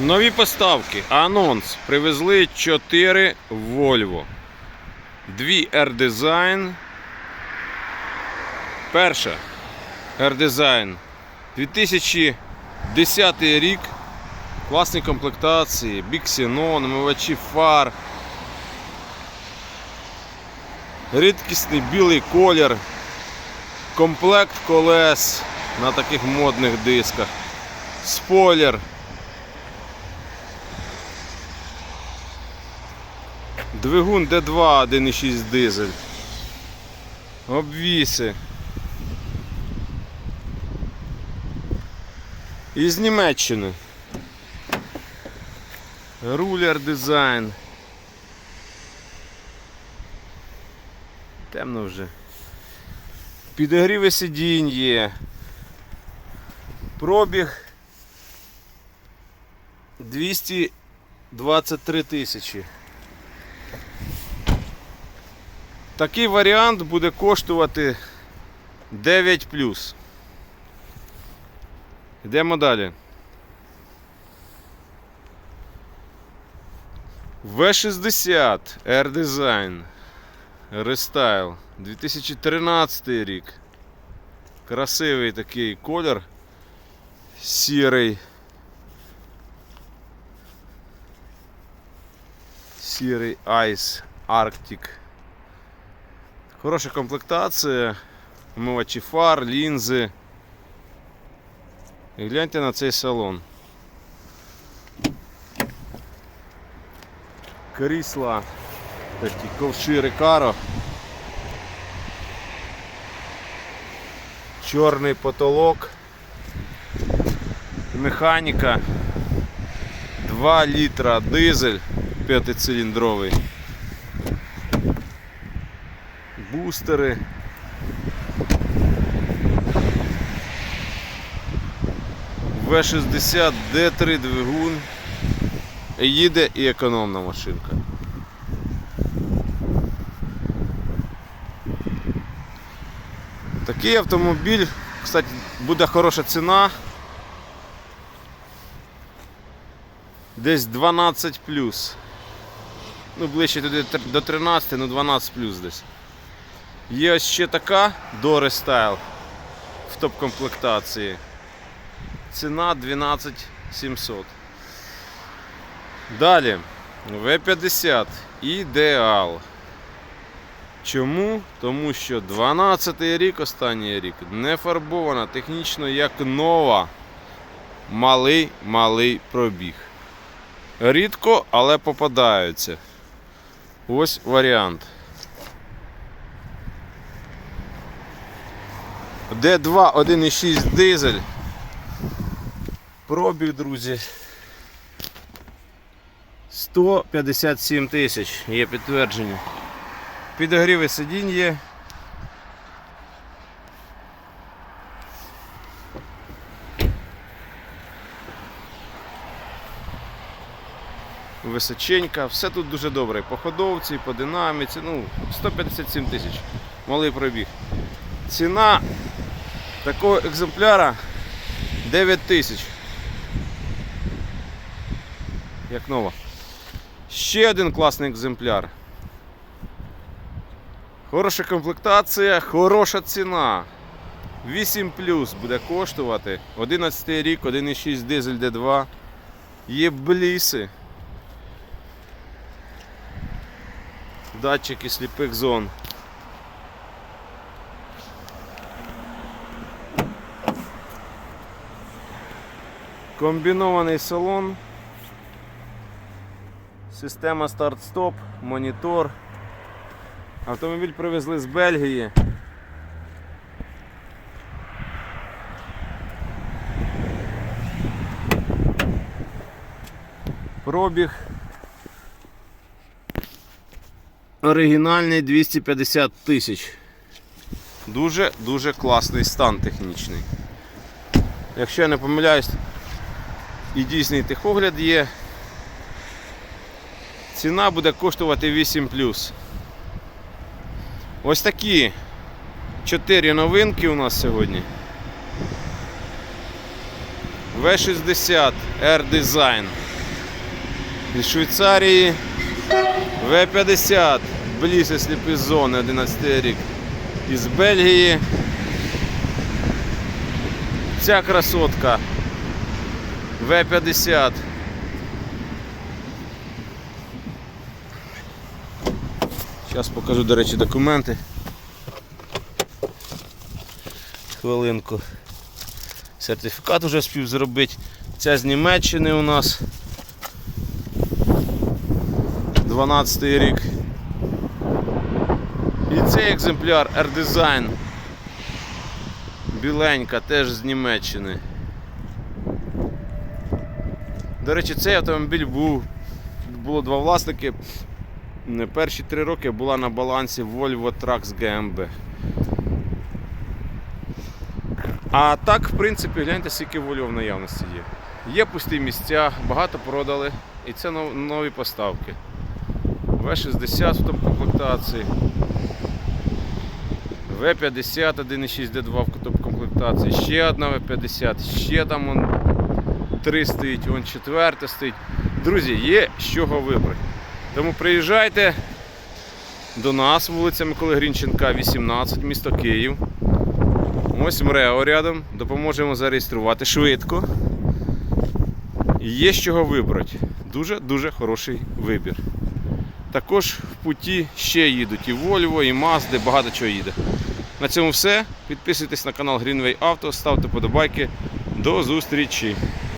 Нові поставки. Анонс. Привезли 4 Volvo. Дві R-Design. Перша R-Design 2010 рік. Класні комплектації, біксенон, омивачі фар. Рідкісний білий колір. Комплект колес на таких модних дисках. Спойлер. Двигун D2 1.6 дизель. Обвіси. Із Німеччини. Рулер дизайн. Темно вже. Підогріви сидінь є. Пробіг 223 тисячі. Такий варіант буде коштувати 9 Йдемо далі. В60 R-Design Restyle 2013 рік. Красивий такий колір. Сірий. Сірий Ice Arctic. Хороша комплектація. Омивачі фар, лінзи. І гляньте на цей салон. Крісла. Такі ковши Рекаро. Чорний потолок. Механіка. 2 літра дизель п'ятициліндровий. Бустери. В60 Д3 двигун. Їде і економна машинка. Такий автомобіль, кстати, буде хороша ціна. Десь 12 Ну, ближче туди до 13, ну 12 десь. Є ще така Dore Style в топ-комплектації. Ціна 12 700. Далі В50 ідеал. Чому? Тому що 12 рік, останній рік, не фарбована, технічно як нова. Малий малий пробіг. Рідко, але попадаються. Ось варіант. Д2 1.6 дизель. Пробіг, друзі. 157 тисяч є підтвердження. Підогріви сидінь є. Височенька, все тут дуже добре. По ходовці, по динаміці. Ну, 157 тисяч. Малий пробіг. Ціна такого екземпляра 9 тисяч. Як нова. Ще один класний екземпляр. Хороша комплектація, хороша ціна. 8 плюс буде коштувати. 11 рік, 1,6 дизель D2. Є бліси. Датчики сліпих зон. Комбінований салон. Система старт-стоп, монітор. Автомобіль привезли з Бельгії. Пробіг. Оригінальний 250 тисяч. Дуже-дуже класний стан технічний. Якщо я не помиляюсь, і дійсний техогляд є. Ціна буде коштувати 8 Ось такі 4 новинки у нас сьогодні. V60 R Design. Із Швейцарії В50 Бліси сліпі зони 11 рік. Із Бельгії. Ця красотка В50. Зараз покажу, до речі, документи. Хвилинку. Сертифікат вже спів зробити. Ця з Німеччини у нас. 12 рік. І цей екземпляр R-Design. Біленька, теж з Німеччини. До речі, цей автомобіль був. Було два власники. Перші три роки була на балансі Volvo Trax GmbH. А так, в принципі, гляньте, скільки Volvo в наявності є. Є пусті місця, багато продали, і це нові поставки. В60 в топ-комплектації. В50 1.6 D2 в топ-комплектації. Ще одна В50, ще там он, три стоїть, вон четверта стоїть. Друзі, є з чого вибрати. Тому приїжджайте до нас, вулиця Миколи Грінченка, 18, місто Київ. Ось МРЕО рядом, допоможемо зареєструвати швидко. Є з чого вибрати. Дуже-дуже хороший вибір. Також в путі ще їдуть і Volvo, і Mazda, багато чого їде. На цьому все. Підписуйтесь на канал Greenway Auto, ставте подобайки. До зустрічі!